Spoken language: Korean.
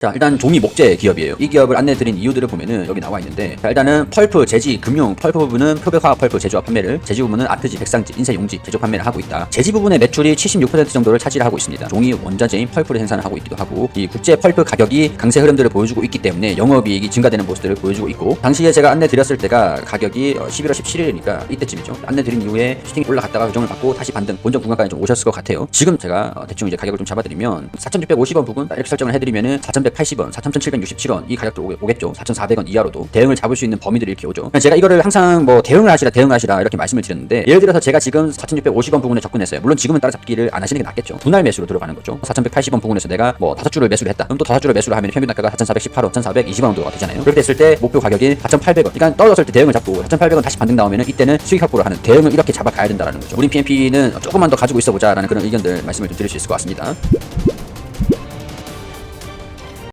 자 일단 종이 목재 기업이에요. 이 기업을 안내드린 이유들을 보면은 여기 나와 있는데 자 일단은 펄프, 제지, 금융, 펄프 부분은 표백화학 펄프 제조와 판매를 제지 부분은 아트지, 백상지, 인쇄용지 제조 판매를 하고 있다. 제지 부분의 매출이 76% 정도를 차지하고 있습니다. 종이 원자재인 펄프를 생산을 하고 있기도 하고 이 국제 펄프 가격이 강세 흐름들을 보여주고 있기 때문에 영업이익이 증가되는 모습들을 보여주고 있고 당시에 제가 안내 드렸을 때가 가격이 어, 11월 17일이니까 이때쯤이죠. 안내 드린 이후에 슈팅이 올라갔다가 교정을 받고 다시 반등 본전 구간까지 좀 오셨을 것 같아요. 지금 제가 어, 대충 이제 가격을 좀 잡아드리면 4,650원 부분 이렇게 설정을 해드리면은 4,180원, 4,767원 이 가격도 오- 오겠죠. 4,400원 이하로도 대응을 잡을 수 있는 범위들이 이렇게 오죠. 제가 이거를 항상 뭐 대응을 하시라 대응을 하시라 이렇게 말씀을 드렸는데 예를 들어서 제가 지금 4,650원 부분에 접근했어요. 물론 지금은 따라잡기를 안 하시는 게 낫겠죠. 분할 매수로 들어가는 거죠. 4,180원 부분에서 내가 뭐 다섯 줄을 매수를 했다. 그럼 또 다섯 줄을 매수를 하면 평균 단가가 4,418원, 1,420원 정도가 되잖아요. 그렇게 됐을 때 목표 가격이 4,800원. 그러니까 떨어졌을 때 대응을 잡고 4,800원 다시 반등 나오면은 이때는 수익 확보를 하는 대응을 이렇게 잡아가야 된다라는 거죠. 우리 PMP는 조금만 더 가지고 있어 보자라는 그런 의견들 말씀을 좀 드릴 수 있을 것 같습니다.